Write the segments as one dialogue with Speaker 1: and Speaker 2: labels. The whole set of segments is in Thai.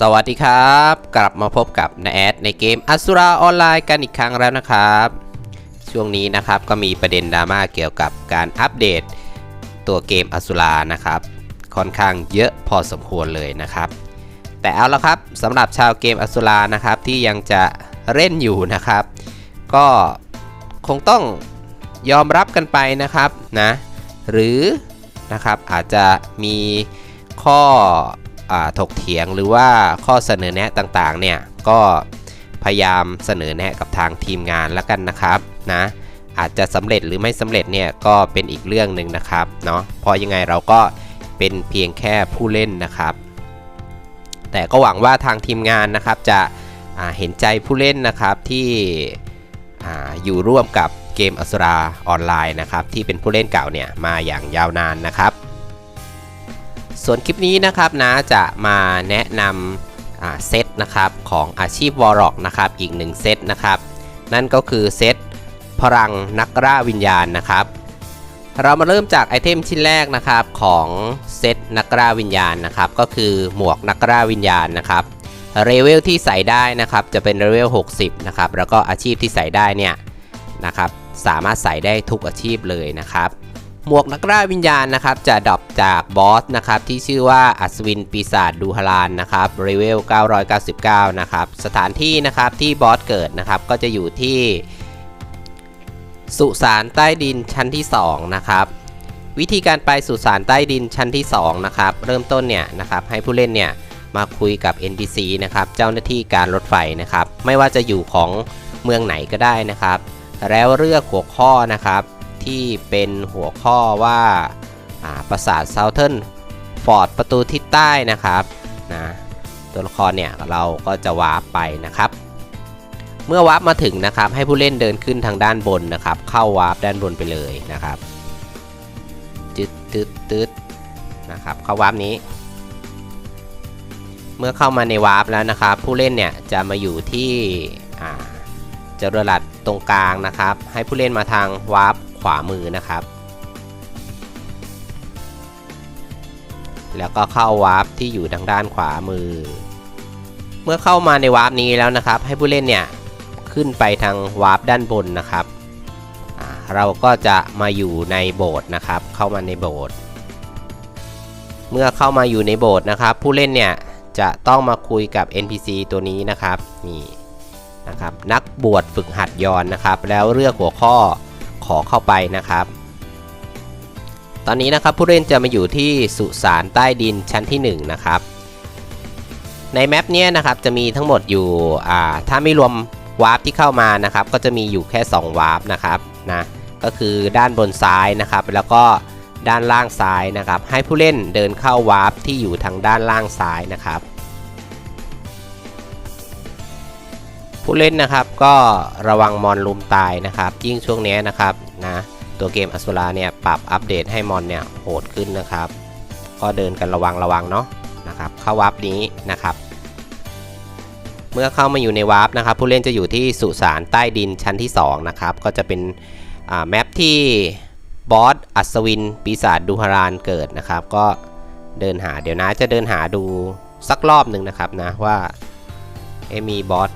Speaker 1: สวัสดีครับ กลับมาพบกับนาแอดในเกมอสุราออนไลน์กันอีกครั้งแล้วนะครับ ช่วงนี้นะครับก็มีประเด็นดราม่าเกี่ยวกับการอัปเดตตัวเกมอสุรานะครับ ค่อนข้างเยอะพอสมควรเลยนะครับ แต่เอาละครับสำหรับชาวเกมอสุรานะครับที่ยังจะเล่นอยู่นะครับ ก็คงต้องยอมรับกันไปนะครับนะหรือนะครับอาจจะมีข้อ ถกเถียงหรือว่าข้อเสนอแนะต่างๆเนี่ยก็พยายามเสนอแนะกับทางทีมงานแล้วกันนะครับนะอาจจะสำเร็จหรือไม่สำเร็จเนี่ยก็เป็นอีกเรื่องหนึ่งนะครับเนาะเพราะยังไงเราก็เป็นเพียงแค่ผู้เล่นนะครับ แต่ก็หวังว่าทางทีมงานนะครับจะเห็นใจผู้เล่นนะครับที่ออยู่ร่วมกับเกมอสุราออนไลน์นะครับที่เป็นผู้เล่นเก่าเนี่ยมาอย่างยาวนานนะครับ ส่วนคลิปนี้นะครับนะจะมาแนะนำเซตนะครับของอาชีพวอร์ร็อกนะครับอีกหนึ่งเซตนะครับ นั่นก็คือเซตพลังนักล่าวิญญาณนะครับ เรามาเริ่มจากไอเทมชิ้นแรกนะครับของเซตนักล่าวิญญาณนะครับ ก็คือหมวกนักล่าวิญญาณนะครับเลเวลที่ใส่ได้นะครับจะเป็นเลเวล60นะครับแล้วก็อาชีพที่ใส่ได้เนี่ยนะครับสามารถใส่ได้ทุกอาชีพเลยนะครับ หมวกนักล่าวิญญาณนะครับจะดรอปจากบอสนะครับที่ชื่อว่าอัศวินปีศาจดูฮารานนะครับเลเวล 999 นะครับสถานที่นะครับที่บอสเกิดนะครับก็จะอยู่ที่ สุสานใต้ดินชั้นที่ 2 นะครับวิธีการไปสุสานใต้ดินชั้นที่ 2 นะครับ เริ่มต้นเนี่ยนะครับให้ผู้เล่นเนี่ยมาคุยกับ NPC นะครับเจ้าหน้าที่การรถไฟนะครับ ไม่ว่าจะอยู่ของเมืองไหนก็ได้นะครับ แล้วเลือกหัวข้อนะครับ ที่เป็นหัวข้อว่าปราสาทเซาเทิร์นฟอร์ดประตูทิศใต้นะครับนะตัวละครเนี่ยเราก็จะวาร์ปไปนะครับ เมื่อวาร์ปมาถึงนะครับ ให้ผู้เล่นเดินขึ้นทางด้านบนนะครับ เข้าวาร์ปด้านบนไปเลยนะครับจึดตึดตึดนะครับเข้าวาร์ปนี้ เมื่อเข้ามาในวาร์ปแล้วนะครับ ผู้เล่นเนี่ยจะมาอยู่ที่จรวดตรงกลางนะครับ ให้ผู้เล่นมาทางวาร์ป ขวามือนะครับ แล้วก็เข้าวาร์ปที่อยู่ทางด้านขวามือ เมื่อเข้ามาในวาร์ปนี้แล้วนะครับ ให้ผู้เล่นเนี่ยขึ้นไปทางวาร์ปด้านบนนะครับเราก็จะมาอยู่ในโบสถ์นะครับ เข้ามาในโบสถ์เมื่อเข้ามาอยู่ในโบสถ์นะครับ ผู้เล่นเนี่ยจะต้องมาคุยกับ NPC ตัวนี้นะครับนี่นะครับ นักบวชฝึกหัดยอนนะครับ แล้วเลือกหัวข้อ ขอเข้าไปนะครับ ตอนนี้นะครับผู้เล่นจะมาอยู่ที่สุสานใต้ดินชั้นที่ 1 นะครับ ในแมปเนี้ยนะครับจะมีทั้งหมดอยู่อ่าถ้าไม่รวมวาร์ปที่เข้ามานะครับ ก็จะมีอยู่แค่ 2 วาร์ปนะครับนะก็คือด้านบนซ้ายนะครับ แล้วก็ด้านล่างซ้ายนะครับ ให้ผู้เล่นเดินเข้าวาร์ปที่อยู่ทางด้านล่างซ้ายนะครับ ผู้เล่นนะครับก็ระวังมอนลุมตายนะครับ ยิ่งช่วงนี้นะครับนะตัวเกมอสุราเนี่ยปรับอัปเดตให้มอนเนี่ยโหดขึ้นนะครับ ก็เดินกันระวังระวังเนาะนะครับเข้าวาร์ปนี้นะครับเมื่อเข้ามาอยู่ในวาร์ปนะครับ ผู้เล่นจะอยู่ที่สุสานใต้ดินชั้นที่ 2 นะครับ ก็จะเป็นอ่าแมปที่บอสอัศวิน ปีศาจดูฮารานเกิดนะครับ ก็เดินหาเดี๋ยวนะจะเดินหาดูสักรอบหนึ่งนะครับนะว่ามีบอส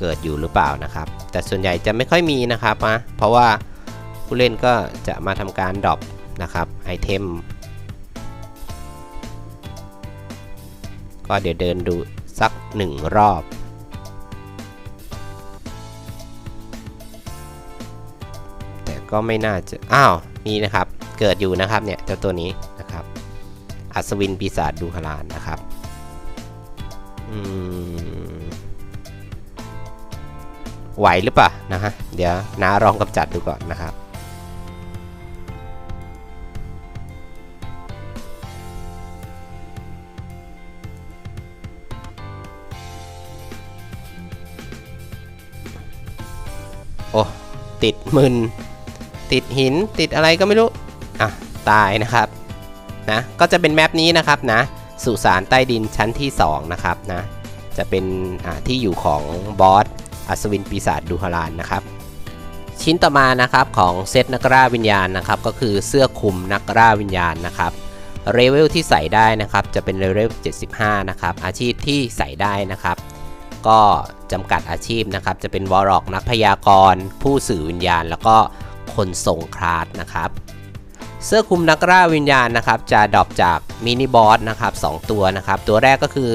Speaker 1: เกิดอยู่หรือเปล่านะครับ แต่ส่วนใหญ่จะไม่ค่อยมีนะครับนะเพราะว่าผู้เล่นก็จะมาทำการดรอปนะครับไอเทมก็เดี๋ยวเดินดูสักหนึ่งรอบ แต่ก็ไม่น่าจะ อ้าวมีนะครับ เกิดอยู่นะครับเนี่ยเจ้าตัวนี้นะครับ อัศวินปีศาจดูฮารานนะครับ อืม ไหวหรือเปล่านะฮะ เดี๋ยวน้าลองกำจัดดูก่อนนะครับ โอ้ ติดมึน ติดหิน ติดอะไรก็ไม่รู้ อะ ตายนะครับ นะ ก็จะเป็นแมปนี้นะครับนะสุสานใต้ดินชั้นที่ 2 นะครับนะ จะเป็นที่อยู่ของบอส อัศวินปีศาจดูฮารานนะครับชิ้นต่อมานะครับของเซตนักล่าวิญญาณนะครับก็คือเสื้อคลุมนักล่าวิญญาณนะครับเลเวลที่ใส่ได้นะครับจะเป็นเลเวล 75 นะครับอาชีพที่ใส่ได้นะครับ ก็จำกัดอาชีพนะครับจะเป็นวอร์ล็อกนักพยากรณ์ผู้สื่อวิญญาณ แล้วก็คนส่งคลาสนะครับเสื้อคลุมนักล่าวิญญาณนะครับจะดรอปจากมินิบอสนะครับ2ตัวนะครับตัวแรกก็คือ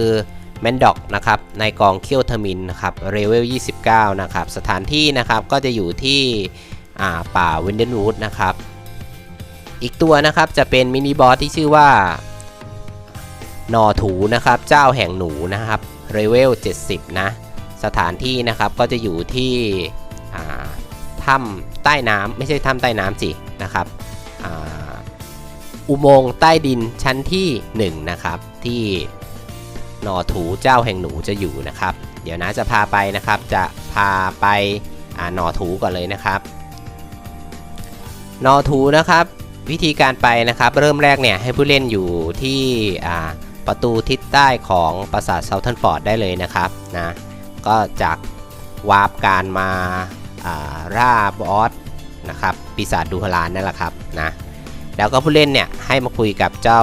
Speaker 1: แมนด็อกนะครับในกองเคียวเทอร์มินนะครับเลเวล 29 นะครับ สถานที่นะครับก็จะอยู่ที่ป่าวินเดนวูดนะครับ อีกตัวนะครับจะเป็นมินิบอสที่ชื่อว่านอถูนะครับ เจ้าแห่งหนูนะครับเลเวล 70 นะ สถานที่นะครับก็จะอยู่ที่ถ้ำใต้น้ำไม่ใช่ถ้ำใต้น้ำสินะครับอ,อุโมงค์ใต้ดินชั้นที่ 1 นะครับ ที่ นอถูเจ้าแห่งหนูจะอยู่นะครับ เดี๋ยวนะจะพาไปนะครับ จะพาไปหนอถูก่อนเลยนะครับหนอถูนะครับ วิธีการไปนะครับ เริ่มแรกเนี่ยให้ผู้เล่นอยู่ที่ประตูทิศใต้ของปราสาทเซาเทนฟอร์ดได้เลยนะครับนะก็จากวาร์ปการมาอ่าร่าบอสนะครับปีศาจดูฮลานนั่นแหละครับนะแล้วก็ผู้เล่นเนี่ยให้มาคุยกับเจ้า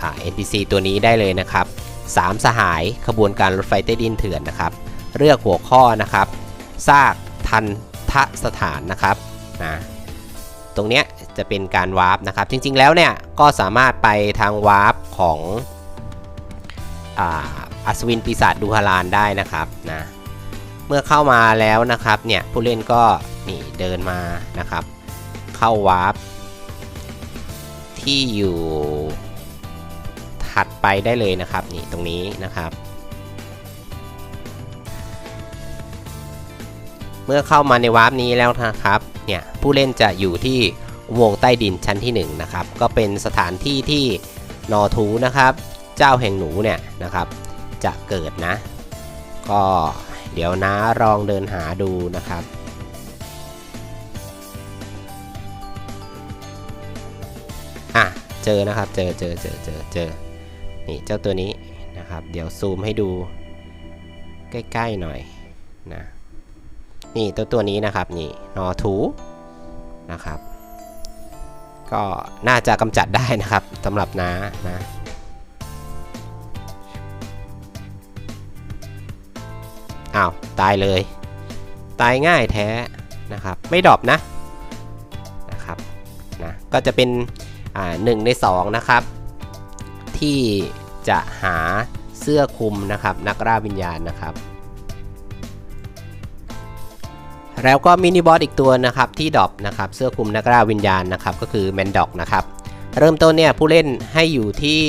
Speaker 1: อ่า NPC ตัวนี้ได้เลยนะครับ สามสหายขบวนการรถไฟใต้ดินเถื่อนนะครับ เลือกหัวข้อนะครับซากทันทะสถานนะครับนะตรงเนี้ยจะเป็นการวาร์ปนะครับ จริงๆแล้วเนี่ยก็สามารถไปทางวาร์ปของอ่าอัศวินปีศาจดูฮารานได้นะครับนะเมื่อเข้ามาแล้วนะครับเนี่ยผู้เล่นก็นี่เดินมานะครับ เข้าวาร์ปที่อยู่ ถัดไปได้เลยนะครับ นี่ตรงนี้นะครับ เมื่อเข้ามาในวาร์ปนี้แล้วนะครับ เนี่ยผู้เล่นจะอยู่ที่อุโมงค์ใต้ดินชั้นที่ 1 นะครับ ก็เป็นสถานที่ที่นอทูนะครับ เจ้าแห่งหนูเนี่ยนะครับ จะเกิดนะ ก็เดี๋ยวนะลองเดินหาดูนะครับอะเจอนะครับ เจอเจอเจอเจอเจอ นี่เจ้าตัวนี้นะครับ เดี๋ยวซูมให้ดูใกล้ๆหน่อยนะนี่ตัวตัวนี้นะครับนี่นอทูนะครับ ก็น่าจะกำจัดได้นะครับสำหรับน้านะอ้าว ตายเลย ตายง่ายแท้นะครับ ไม่ดรอปนะนะครับนะก็จะเป็นอ่าหนึ่งในสองนะครับ ที่จะหาเสื้อคลุมนะครับนักล่าวิญญาณนะครับ แล้วก็มินิบอสอีกตัวนะครับที่ดรอปนะครับเสื้อคลุมนักล่าวิญญาณนะครับก็คือแมนด็อกนะครับเริ่มต้นเนี่ยผู้เล่นให้อยู่ที่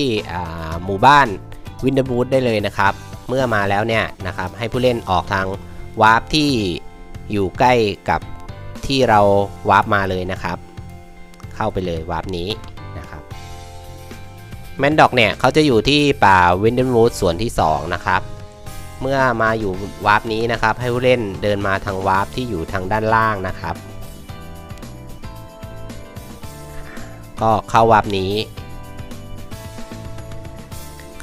Speaker 1: หมู่บ้านวินเดอร์บูธได้เลยนะครับ เมื่อมาแล้วเนี่ยนะครับให้ผู้เล่นออกทางวาร์ปที่อยู่ใกล้กับที่เราวาร์ปมาเลยนะครับ เข้าไปเลยวาร์ปนี้ แมนด็อกเนี่ยเขาจะอยู่ที่ป่าวินเดอร์บูธส่วนที่สองนะครับ เมื่อมาอยู่วาร์ปนี้นะครับ ให้ผู้เล่นเดินมาทางวาร์ปที่อยู่ทางด้านล่างนะครับ ก็เข้าวาร์ปนี้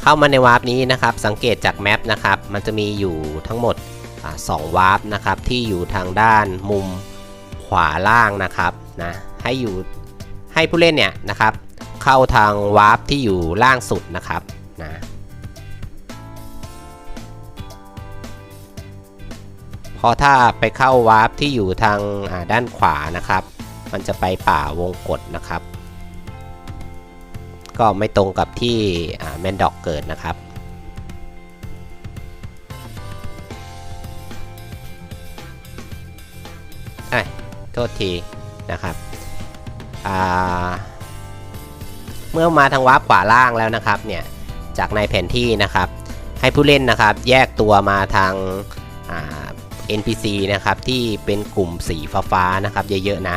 Speaker 1: เข้ามาในวาร์ปนี้นะครับ สังเกตจากแมปนะครับ มันจะมีอยู่ทั้งหมดอสองวาร์ปนะครับที่อยู่ทางด้านมุมขวาล่างนะครับนะให้อยู่ให้ผู้เล่นเนี่ยนะครับ เข้าทางวาร์ปที่อยู่ล่างสุดนะครับนะพอถ้าไปเข้าวาร์ปที่อยู่ทางด้านขวานะครับ มันจะไปป่าวงกฏนะครับ ก็ไม่ตรงกับที่แมนด็อกเกิดนะครับไอ้โทษทีนะครับ อ่า เมื่อมาทางวาร์ปขวาล่างแล้วนะครับเนี่ยจากในแผนที่นะครับ ให้ผู้เล่นนะครับแยกตัวมาทาง NPC นะครับที่เป็นกลุ่มสีฟ้าๆนะครับเยอะๆนะ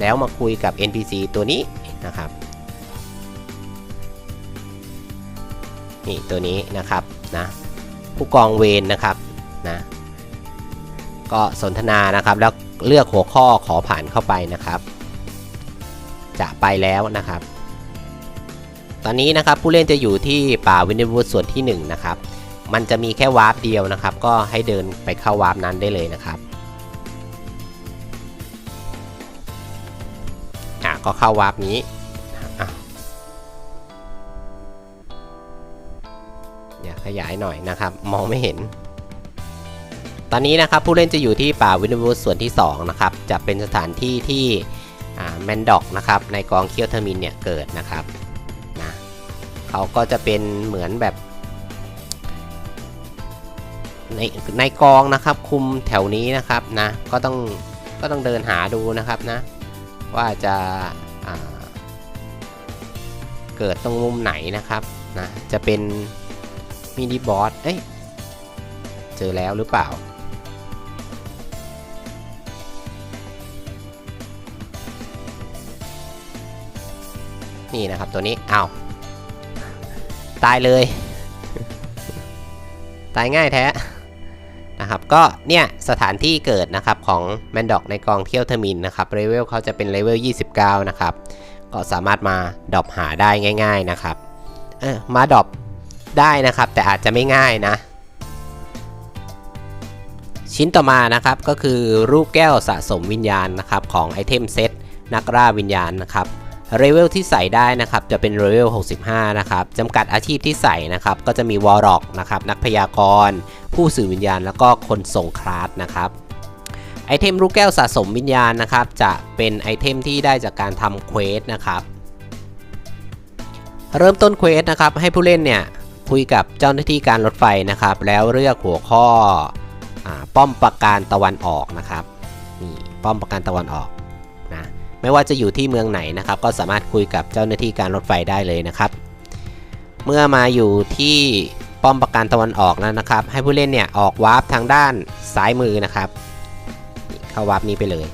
Speaker 1: แล้วมาคุยกับ NPC ตัวนี้นะครับ นี่ตัวนี้นะครับนะผู้กองเวนนะครับนะ ก็สนทนานะครับ แล้วเลือกหัวข้อขอผ่านเข้าไปนะครับ จะไปแล้วนะครับ ตอนนี้นะครับผู้เล่นจะอยู่ที่ป่าวินิวูดส่วนที่1นะครับมันจะมีแค่วาร์ปเดียวนะครับ ก็ให้เดินไปเข้าวาร์ปนั้นได้เลยนะครับอะก็เข้าวาร์ปนี้อย่าขยายหน่อยนะครับ มองไม่เห็น ตอนนี้นะครับผู้เล่นจะอยู่ที่ป่าวินวูดส่วนที่ 2 นะครับ จะเป็นสถานที่ที่แมนด็อกนะครับในกองเคียวเทอร์มินเนี่ยเกิดนะครับนะเขาก็จะเป็นเหมือนแบบ ในในกองนะครับคุมแถวนี้นะครับนะก็ต้องก็ต้องเดินหาดูนะครับนะว่าจะาเกิดตรงมุมไหนนะครับนะจะเป็นมินิบอสเอ้ยเจอแล้วหรือเปล่า นี่นะครับตัวนี้อ้าวตายเลย ตายง่ายแท้นะครับก็เนี่ยสถานที่เกิดนะครับของแมนดอกในกองเที่ยวเทอร์มินนะครับเลเวลเขาจะเป็นเลเวล 29 นะครับ ก็สามารถมาดอปหาได้ง่าย ๆนะครับมาดอปได้นะครับ แต่อาจจะไม่ง่ายนะ ชิ้นต่อมานะครับก็คือรูปแก้วสะสมวิญญาณนะครับของไอเทมเซตนักล่าวิญญาณนะครับ เลเวลที่ใส่ได้นะครับจะเป็นเลเวล 65 นะครับจำกัดอาชีพที่ใส่นะครับก็จะมีวอร์ร็อกนะครับนักพยากรณ์ผู้สื่อวิญญาณ แล้วก็คนส่งคลาสนะครับไอเทมลูกแก้วสะสมวิญญาณนะครับจะเป็นไอเทมที่ได้จากการทำเควสนะครับเริ่มต้นเควสนะครับให้ผู้เล่นเนี่ยคุยกับเจ้าหน้าที่การรถไฟนะครับ แล้วเลือกหัวข้ออป้อมปราการตะวันออกนะครับนี่ป้อมปราการตะวันออก ไม่ว่าจะอยู่ที่เมืองไหนนะครับ ก็สามารถคุยกับเจ้าหน้าที่การรถไฟได้เลยนะครับ เมื่อมาอยู่ที่ป้อมปราการตะวันออกแล้วนะครับ ให้ผู้เล่นเนี่ยออกวาร์ปทางด้านซ้ายมือนะครับ เข้าวาร์ปนี้ไปเลย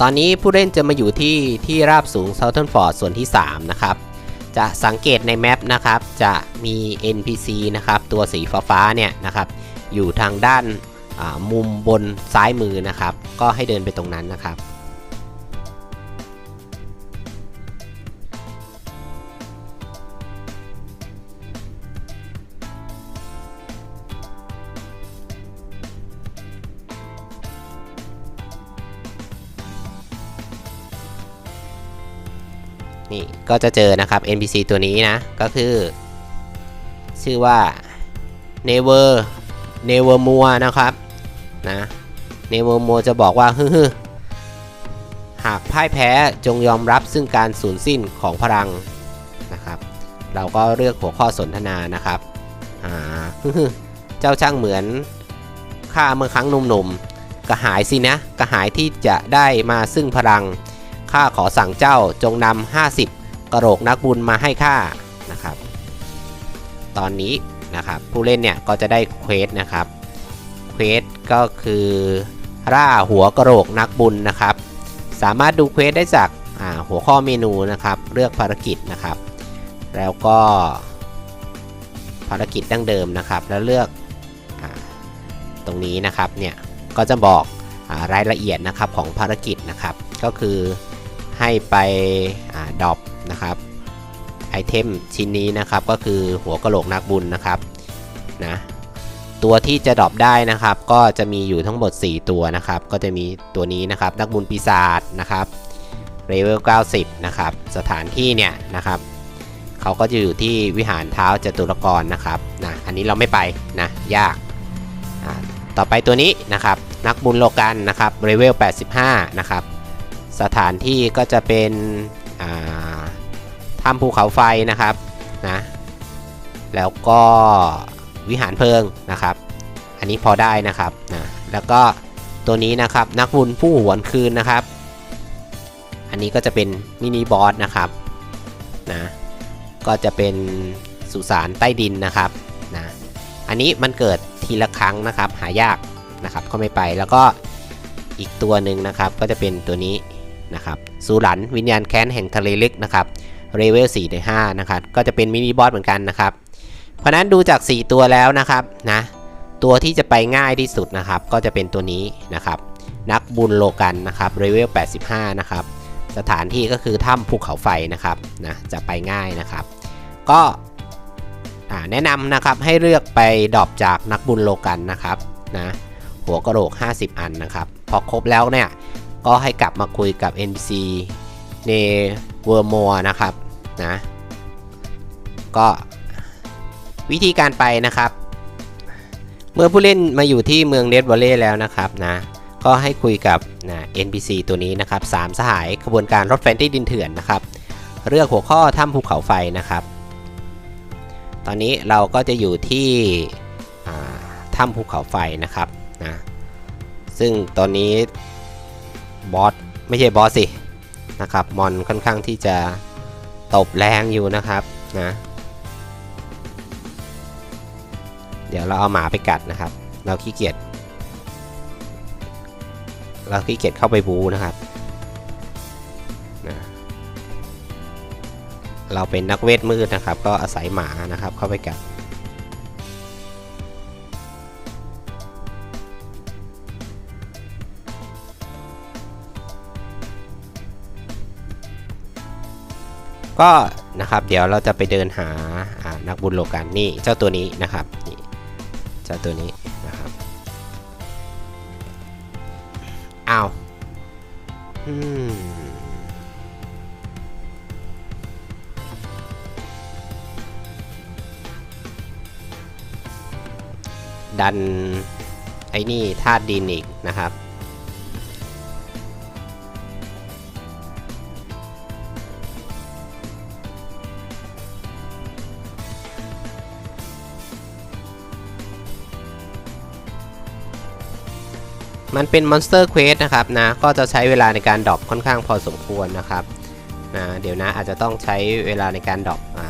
Speaker 1: ตอนนี้ผู้เล่นจะมาอยู่ที่ที่ราบสูง Southern Fort ส่วนที่ 3 นะครับ จะสังเกตในแมปนะครับ จะมี NPC นะครับ ตัวสีฟ้าๆเนี่ยนะครับ อยู่ทางด้าน มุมบนซ้ายมือนะครับ ก็ให้เดินไปตรงนั้นนะครับ นี่ก็จะเจอนะครับ NPC ตัวนี้นะ ก็คือ ชื่อว่า Never Never m o r e นะครับ นะ Never m o r e จะบอกว่าฮึ่หากพ่ายแพ้จงยอมรับซึ่งการสูญสิ้นของพลังนะครับ เราก็เลือกหัวข้อสนทนานะครับอ่าฮึ่เจ้าช่างเหมือนข้าเมื่อครั้งหนุ่มๆกระหายสินะกระหายที่จะได้มาซึ่งพลังข้าขอสั่งเจ้าจงนำ50 กระโหลกนักบุญมาให้ข้านะครับ ตอนนี้นะครับผู้เล่นเนี่ยก็จะได้เควสนะครับเควส ก็คือร่าหัวกระโหลกนักบุญนะครับ สามารถดูเควสได้จากหัวข้อเมนูนะครับ เลือกภารกิจนะครับ แล้วก็ภารกิจดั้งเดิมนะครับ แล้วเลือกอตรงนี้นะครับเนี่ยก็จะบอกอรายละเอียดนะครับของภารกิจนะครับ ก็คือให้ไปดรอปนะครับไอเทมชิ้นนี้นะครับก็คือหัวกระโหลกนักบุญนะครับนะ ตัวที่จะดรอปได้นะครับ ก็จะมีอยู่ทั้งหมด 4 ตัวนะครับ ก็จะมีตัวนี้นะครับนักบุญปีศาจนะครับเลเวล90 นะครับ สถานที่เนี่ยนะครับเขาก็จะอยู่ที่วิหารเท้าจตุรกรนะครับนะอันนี้เราไม่ไปนะยาก ต่อไปตัวนี้นะครับ นักบุญโลกันนะครับเลเวล85 นะครับ สถานที่ก็จะเป็นถ้ำภูเขาไฟนะครับนะแล้วก็ วิหารเพลิงนะครับ อันนี้พอได้นะครับนะแล้วก็ตัวนี้นะครับนักบุญผู้หวนคืนนะครับ อันนี้ก็จะเป็นมินิบอสนะครับนะก็จะเป็นสุสานใต้ดินนะครับนะอันนี้มันเกิดทีละครั้งนะครับ หายากนะครับก็ไม่ไปแล้วก็อีกตัวหนึ่งนะครับก็จะเป็นตัวนี้นะครับสูหลันวิญญาณแค้นแห่งทะเลลึกนะครับเลเวล4ใน5นะครับก็จะเป็นมินิบอสเหมือนกันนะครับ เพราะนั้นดูจาก 4 ตัวแล้วนะครับนะตัวที่จะไปง่ายที่สุดนะครับ ก็จะเป็นตัวนี้นะครับ นักบุญโลกันนะครับเลเวล 85 นะครับ สถานที่ก็คือถ้ำภูเขาไฟนะครับนะจะไปง่ายนะครับ ก็แนะนำนะครับให้เลือกไปดรอปจากนักบุญโลกันนะครับนะหัวกระโหลก 50 อันนะครับ พอครบแล้วเนี่ยก็ให้กลับมาคุยกับ NPC ในเวอร์มัวนะครับนะก็ วิธีการไปนะครับ เมื่อผู้เล่นมาอยู่ที่เมืองเดดวอลเล่แล้วนะครับนะก็ให้คุยกับนะ NPC ตัวนี้นะครับสามสหายขบวนการรถไฟใต้ดินเถื่อนนะครับ เลือกหัวข้อถ้ำภูเขาไฟนะครับ ตอนนี้เราก็จะอยู่ที่ถ้ำภูเขาไฟนะครับนะซึ่งตอนนี้บอสไม่ใช่บอสสินะครับมอนค่อนข้างที่จะตบแรงอยู่นะครับนะ เดี๋ยวเราเอาหมาไปกัดนะครับ เราขี้เกียจเราขี้เกียจเข้าไปบูนะครับนะเราเป็นนักเวทมืดนะครับ ก็อาศัยหมานะครับเข้าไปกัดก็นะครับเดี๋ยวเราจะไปเดินหานักบุญโลกันนี่เจ้าตัวนี้นะครับ จ้าตัวนี้นะครับอ้าวดันไอ้นี่ธาตุดินอีกนะครับ มันเป็น Monster Quest นะครับนะก็จะใช้เวลาในการดรอปค่อนข้างพอสมควรนะครับนะเดี๋ยวนะอาจจะต้องใช้เวลาในการดรอปอ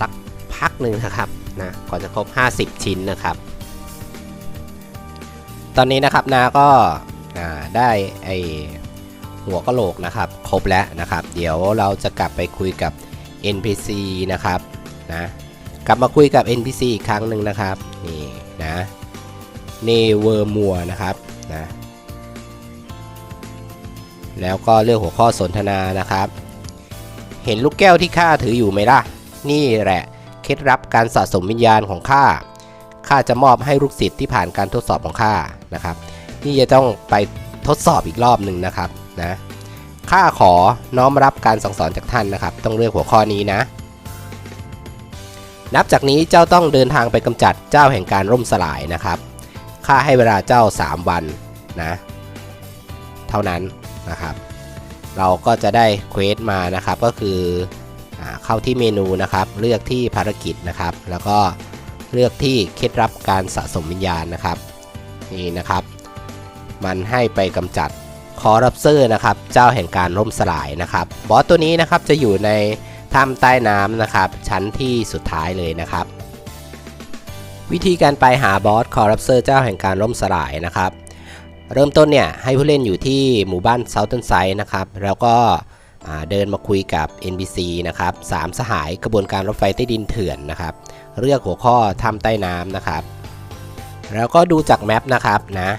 Speaker 1: สักพักหนึ่งนะครับนะก่อนจะครบ 50 ชิ้นนะครับ ตอนนี้นะครับนาก็ได้ไอหัวกะโหลกนะครับ ครบแล้วนะครับ เดี๋ยวเราจะกลับไปคุยกับ NPC นะครับนะกลับมาคุยกับ NPC อีกครั้งหนึ่งนะครับนี่นะเนเวอร์มัวนะครับ นะแล้วก็เรื่องหัวข้อสนทนานะครับ เห็นลูกแก้วที่ข้าถืออยู่ไหมล่ะ นี่แหละเคล็ดลับการสะสมวิญญาณของข้าข้าจะมอบให้ลูกศิษย์ที่ผ่านการทดสอบของข้านะครับ นี่จะต้องไปทดสอบอีกรอบหนึ่งนะครับนะข้าขอน้อมรับการสั่งสอนจากท่านนะครับ ต้องเลือกหัวข้อนี้นะ นับจากนี้เจ้าต้องเดินทางไปกำจัดเจ้าแห่งการร่มสลายนะครับ ข้าให้เวลาเจ้า 3 วันนะ เท่านั้นนะครับ เราก็จะได้เควสมานะครับก็คืออเข้าที่เมนูนะครับ เลือกที่ภารกิจนะครับ แล้วก็เลือกที่เคล็ดลับการสะสมวิญญาณนะครับ นี่นะครับ มันให้ไปกำจัดคอรับเซอร์นะครับ เจ้าแห่งการล่มสลายนะครับ บอสตัวนี้นะครับจะอยู่ในถ้ำใต้น้ำนะครับ ชั้นที่สุดท้ายเลยนะครับ วิธีการไปหาบอสคอร์รับเซอร์เจ้าแห่งการล่มสลายนะครับ เริ่มต้นเนี่ยให้ผู้เล่นอยู่ที่หมู่บ้านเซา t ์ r n นไซด์นะครับ แล้วก็เดินมาคุยกับ NPC นะครับสามสหายกระบวนการรถไฟใต้ดินเถื่อนนะครับ เลือกหัวข้อถ้ำใต้น้ำนะครับ แล้วก็ดูจากแมปนะครับนะ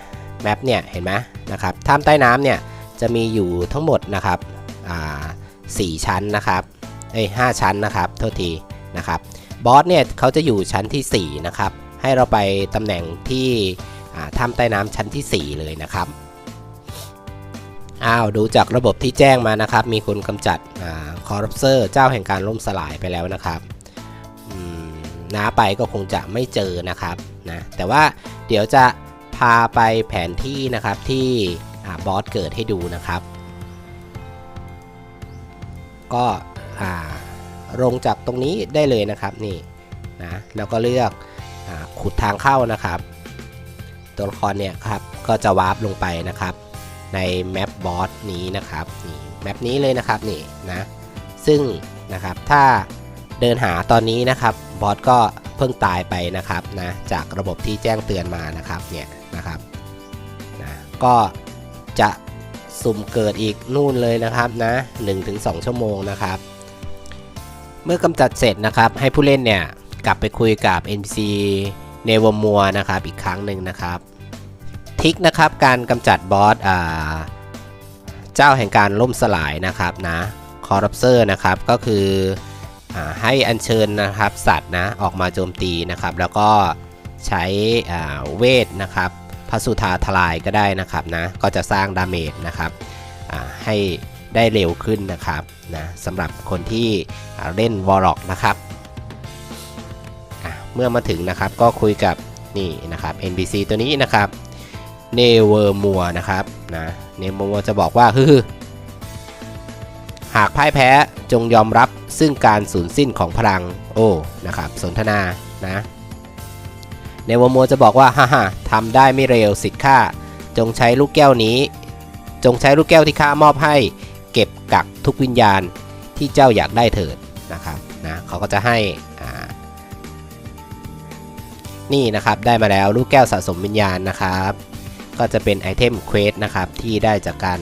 Speaker 1: แมปเนี่ยเห็นไหมนะครับถ้ำใต้น้ำเนี่ยจะมีอยู่ทั้งหมดนะครับอ่าสี่ชั้นนะครับเอ้ยห้าชั้นนะครับโทษทีนะครับ บอสเนี่ยเขาจะอยู่ชั้นทีสี่ 4 นะครับ ให้เราไปตำแหน่งที่ถ้ำใต้น้ำชั้นทีสี่ 4 เลยนะครับ อ้าว ดูจากระบบที่แจ้งมานะครับ มีคนกำจัดคอร์รัปเซอร์เจ้าแห่งการล่มสลายไปแล้วนะครับน้าไปก็คงจะไม่เจอนะครับนะแต่ว่าเดี๋ยวจะพาไปแผนที่นะครับที่บอสเกิดให้ดูนะครับ ก็อ่า ลงจากตรงนี้ได้เลยนะครับนี่นะแล้วก็เลือกอขุดทางเข้านะครับ ตัวละครเนี่ยครับก็จะวาร์ปลงไปนะครับ ในแมปบอสนี้นะครับนี่แมปนี้เลยนะครับนี่นะซึ่งนะครับถ้าเดินหาตอนนี้นะครับบอสก็เพิ่งตายไปนะครับนะจากระบบที่แจ้งเตือนมานะครับเนี่ยนะครับนะก็จะสุ่มเกิดอีกนู่นเลยนะครับนะ1-2 ชั่วโมงนะครับ มื่อกำจัดเสร็จนะครับ ให้ผู้เล่นเนี่ยกลับไปคุยกับ NPC เนวมัวนะครับอีกครั้งหนึ่งนะครับทิกนะครับการกำจัดบอสเจ้าแห่งการล่มสลายนะครับนะคอร์รัปเซอร์นะครับก็คืออให้อัญเชิญนะครับสัตว์นะออกมาโจมตีนะครับ แล้วก็ใช้เวทนะครับพระสุธาทลายก็ได้นะครับนะก็จะสร้างดาเมจนะครับให้ ได้เร็วขึ้นนะครับนะสำหรับคนที่เล่นวอลล็อกนะครับเมื่อมาถึงนะครับก็คุยกับนี่นะครับ NPC ตัวนี้นะครับเนเวอร์มัวนะครับนะเนเวอร์มัวจะบอกว่าฮือหากพ่ายแพ้จงยอมรับซึ่งการสูญสิ้นของพลังโอ้นะครับสนทนานะเนเวอร์มัวจะบอกว่าฮ่าฮ่าทำได้ไม่เร็วสิทธิ์ข้าจงใช้ลูกแก้วนี้ จงใช้ลูกแก้วที่ข้ามอบให้ เก็บกักทุกวิญญาณที่เจ้าอยากได้เถิดนะครับนะเขาก็จะให้นี่นะครับได้มาแล้วลูกแก้วสะสมวิญญาณนะครับ ก็จะเป็นไอเทมเควสนะครับที่ได้จากการ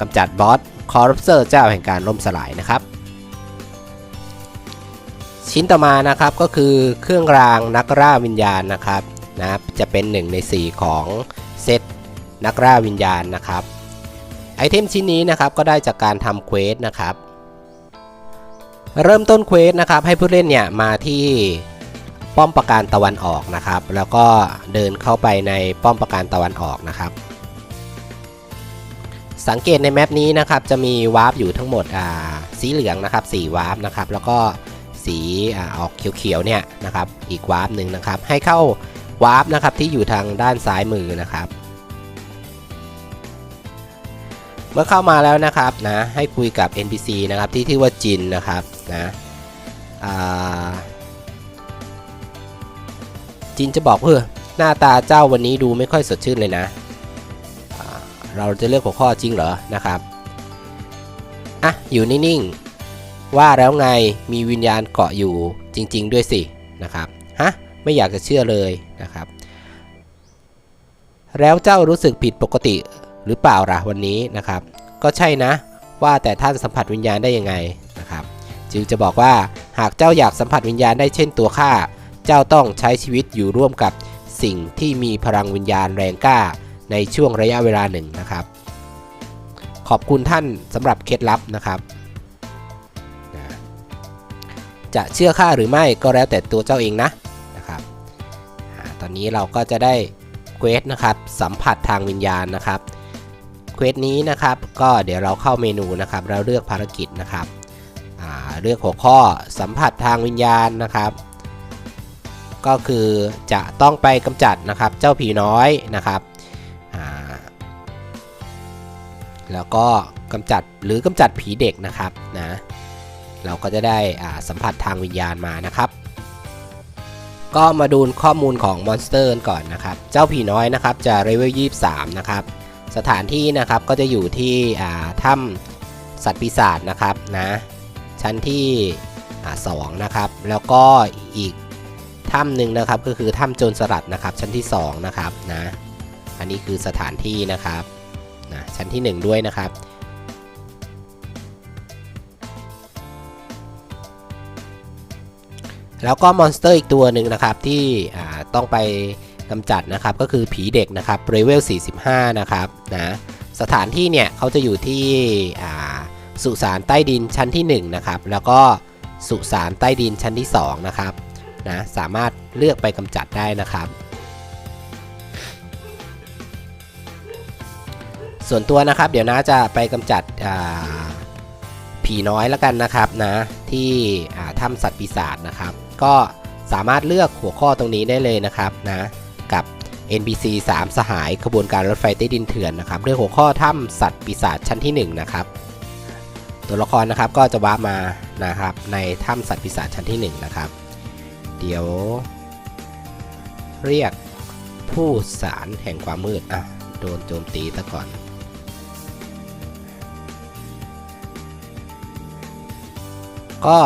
Speaker 1: กำจัดบอสคอร์รัปเซอร์เจ้าแห่งการล่มสลายนะครับ ชิ้นต่อมานะครับก็คือเครื่องรางนักล่าวิญญาณนะครับนะจะเป็น 1 ใน 4 ของเซตนักล่าวิญญาณนะครับ ไอเทมชิ้นนี้นะครับก็ได้จากการทำเควสนะครับ เริ่มต้นเควสนะครับให้ผู้เล่นเนี่ยมาที่ป้อมปราการตะวันออกนะครับ แล้วก็เดินเข้าไปในป้อมปราการตะวันออกนะครับ สังเกตในแมปนี้นะครับจะมีวาร์ปอยู่ทั้งหมดอ่าสีเหลืองนะครับ4วาร์ปนะครับแล้วก็สีอออกเขียวๆเนี่ยนะครับอีกวาร์ปหนึ่งนะครับให้เข้าวาร์ปนะครับที่อยู่ทางด้านซ้ายมือนะครับ มื่อเข้ามาแล้วนะครับนะให้คุยกับ NPC นะครับที่ชื่อว่าจินนะครับนะจินจะบอกเออหน้าตาเจ้าวันนี้ดูไม่ค่อยสดชื่นเลยนะ เราจะเลือกหัวข้อจริงเหรอนะครับอะอยู่นิ่งๆว่าแล้วไงมีวิญญาณเกาะอยู่จริง ๆ ด้วยสินะครับฮะไม่อยากจะเชื่อเลยนะครับ แล้วเจ้ารู้สึกผิดปกติ หรือเปล่าล่ะวันนี้นะครับ ก็ใช่นะ ว่าแต่ท่านสัมผัสวิญญาณได้ยังไงนะครับ จึงจะบอกว่าหากเจ้าอยากสัมผัสวิญญาณได้เช่นตัวข้าเจ้าต้องใช้ชีวิตอยู่ร่วมกับสิ่งที่มีพลังวิญญาณแรงกล้าในช่วงระยะเวลาหนึ่งนะครับ ขอบคุณท่านสำหรับเคล็ดลับนะครับ จะเชื่อข้าหรือไม่ก็แล้วแต่ตัวเจ้าเองนะนะครับตอนนี้เราก็จะได้เควสนะครับสัมผัสทางวิญญาณนะครับ เควสนี้นะครับ ก็เดี๋ยวเราเข้าเมนูนะครับ เราเลือกภารกิจนะครับเลือกหัวข้อสัมผัสทางวิญญาณนะครับ ก็คือจะต้องไปกำจัดนะครับเจ้าผีน้อยนะครับแล้วก็กำจัดหรือกำจัดผีเด็กนะครับนะเราก็จะได้สัมผัสทางวิญญาณมานะครับ ก็มาดูข้อมูลของมอนสเตอร์ก่อนนะครับ เจ้าผีน้อยนะครับจะเลเวล 23 นะครับ สถานที่นะครับก็จะอยู่ที่ถ้ำสัตว์ปีศาจนะครับนะชั้นที่สองนะครับแล้วก็อีกถ้ำหนึ่งนะครับก็คือถ้ำโจรสลัดนะครับชั้นที่2นะครับนะอันนี้คือสถานที่นะครับนะชั้นที่ 1 ด้วยนะครับแล้วก็มอนสเตอร์อีกตัวหนึ่งนะครับที่ต้องไป กำจัดนะครับก็คือผีเด็กนะครับเลเวล 45 นะครับนะสถานที่เนี่ยเขาจะอยู่ที่สุสานใต้ดินชั้นที่ 1 นะครับ แล้วก็สุสานใต้ดินชั้นที่ 2 นะครับนะสามารถเลือกไปกำจัดได้นะครับ ส่วนตัวนะครับเดี๋ยวนะจะไปกำจัดผีน้อยแล้วกันนะครับนะที่ถ้ำสัตว์ปีศาจนะครับ ก็สามารถเลือกหัวข้อตรงนี้ได้เลยนะครับนะ NPC 3 สหายขบวนการรถไฟใต้ดินเถื่อนนะครับเรื่องหัวข้อถ้ำสัตว์ปีศาจชั้นที่ 1 นะครับ ตัวละครนะครับก็จะว้ามานะครับในถ้ำสัตว์ปีศาจชั้นที่ 1 นะครับ เดี๋ยว เรียกผู้สารแห่งความมืด อะ โดนโจมตีซะก่อนก็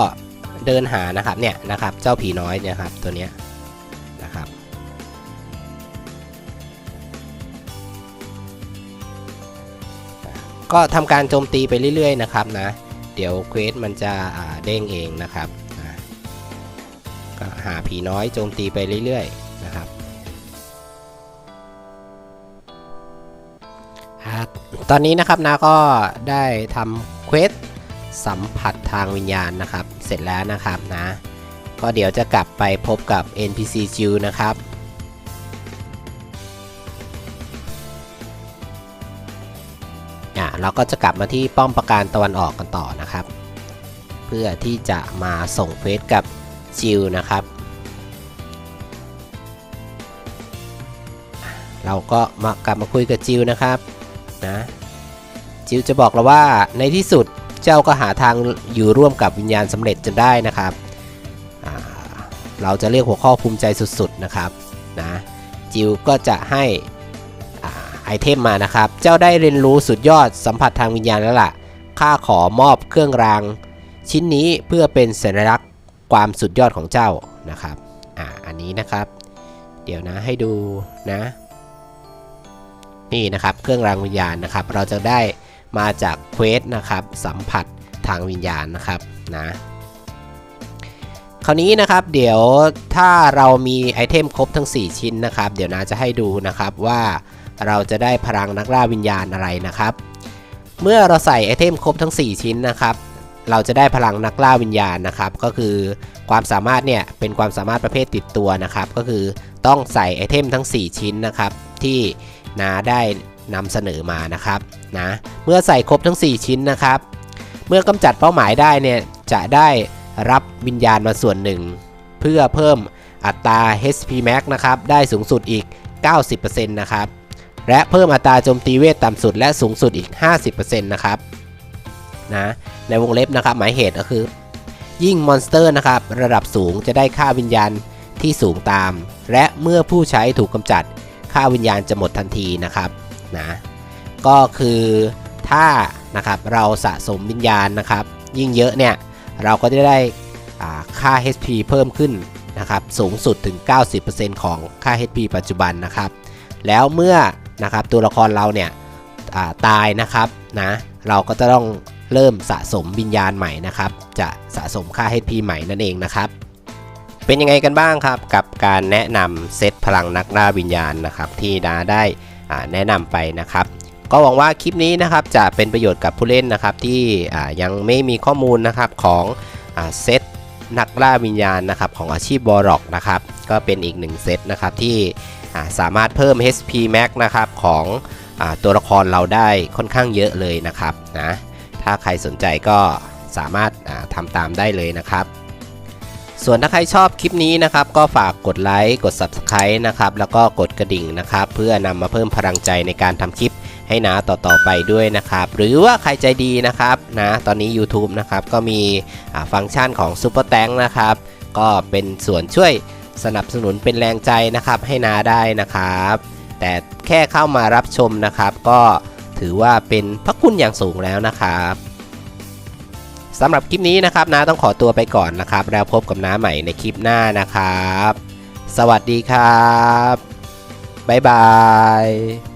Speaker 1: เดินหานะครับเนี่ยนะครับเจ้าผีน้อยเนี่ยครับตัวเนี้ย ก็ทำการโจมตีไปเรื่อยๆนะครับนะ เดี๋ยวเควสมันจะเด้งเองนะครับก็หาผีน้อยโจมตีไปเรื่อยๆนะครับครับตอนนี้นะครับนะก็ได้ทำเควสสัมผัสทางวิญญาณนะครับ เสร็จแล้วนะครับนะ ก็เดี๋ยวจะกลับไปพบกับ NPC จิวนะครับ เราก็จะกลับมาที่ป้อมปราการตะวันออกกันต่อนะครับ เพื่อที่จะมาส่งเควสกับจิวนะครับ เราก็มากลับมาคุยกับจิวนะครับนะจิวจะบอกเราว่าในที่สุดเจ้าก็หาทางอยู่ร่วมกับวิญญาณสำเร็จจนได้นะครับเราจะเรียกหัวข้อภูมิใจสุดๆนะครับนะจิวก็จะให้ อ่าไอเทมมานะครับ เจ้าได้เรียนรู้สุดยอดสัมผัสทางวิญญาณแล้วล่ะ ข้าขอมอบเครื่องราง ชิ้นนี้เพื่อเป็นสัญลักษณ์ความสุดยอดของเจ้านะครับ อ่า อันนี้นะครับ เดี๋ยวนะให้ดูนะ นี่นะครับเครื่องรางวิญญาณนะครับ เราจะได้มาจากเควสนะครับสัมผัสทางวิญญาณนะครับนะคราวนี้นะครับเดี๋ยวถ้าเรามีไอเทมครบทั้ง 4 ชิ้นนะครับ เดี๋ยวนาจะให้ดูนะครับว่า เราจะได้พลังนักล่าวิญญาณอะไรนะครับ เมื่อเราใส่ไอเทมครบทั้ง 4 ชิ้นนะครับ เราจะได้พลังนักล่าวิญญาณนะครับ ก็คือความสามารถเนี่ยเป็นความสามารถประเภทติดตัวนะครับ ก็คือต้องใส่ไอเทมทั้ง 4 ชิ้นนะครับ ที่นาได้นำเสนอมานะครับนะเมื่อใส่ครบทั้ง 4 ชิ้นนะครับ เมื่อกำจัดเป้าหมายได้เนี่ยจะได้รับวิญญาณมาส่วนหนึ่ง เพื่อเพิ่มอัตรา HP max นะครับ ได้สูงสุดอีก 90%นะครับ และเพิ่มอัตราโจมตีเวทต่ำสุดและสูงสุดอีก 50%นะครับนะในวงเล็บนะครับหมายเหตุก็คือ ยิ่งมอนสเตอร์นะครับระดับสูงจะได้ค่าวิญญาณที่สูงตาม และเมื่อผู้ใช้ถูกกำจัดค่าวิญญาณจะหมดทันทีนะครับนะก็คือถ้านะครับเราสะสมวิญญาณนะครับ ยิ่งเยอะเนี่ยเราก็จะได้ค่า HP เพิ่มขึ้นนะครับสูงสุดถึง 90%ของค่า HP ปัจจุบันนะครับ แล้วเมื่อ นะครับ ตัวละครเราเนี่ยาตายนะครับนะเราก็จะต้องเริ่มสะสมวิญญาณใหม่นะครับ จะสะสมค่า HP ใหม่นั่นเองนะครับ เป็นยังไงกันบ้างครับ กับการแนะนำเซตพลังนักล่าวิญญาณนะครับ ที่ดาได้แนะนำไปนะครับ ก็หวังว่าคลิปนี้นะครับจะเป็นประโยชน์กับผู้เล่นนะครับ ที่ยังไม่มีข้อมูลนะครับของเซตนักล่าวิญญาณนะครับของอาชีพบอร็อกนะครับ ก็เป็นอีกหนึ่งเซตนะครับที่ สามารถเพิ่ม HP Max นะครับของอตัวละครเราได้ค่อนข้างเยอะเลยนะครับนะถ้าใครสนใจก็สามารถาทำตามได้เลยนะครับ ส่วนถ้าใครชอบคลิปนี้นะครับ ก็ฝากกดไลค์กด Subscribe นะครับแล้วก็กดกระดิ่งนะครับ เพื่อนำมาเพิ่มพลังใจในการทำคลิปให้นาต่อๆไปด้วยนะครับ หรือว่าใครใจดีนะครับนะตอนนี้ YouTube นะครับก็มีฟังก์ชันของ Super t a n k นะครับ ก็เป็นส่วนช่วย สนับสนุนเป็นแรงใจนะครับให้นาได้นะครับ แต่แค่เข้ามารับชมนะครับ ก็ถือว่าเป็นพระคุณอย่างสูงแล้วนะครับสำหรับคลิปนี้นะครับน้าต้องขอตัวไปก่อนนะครับ แล้วพบกับน้าใหม่ในคลิปหน้านะครับ สวัสดีครับบ๊ายบาย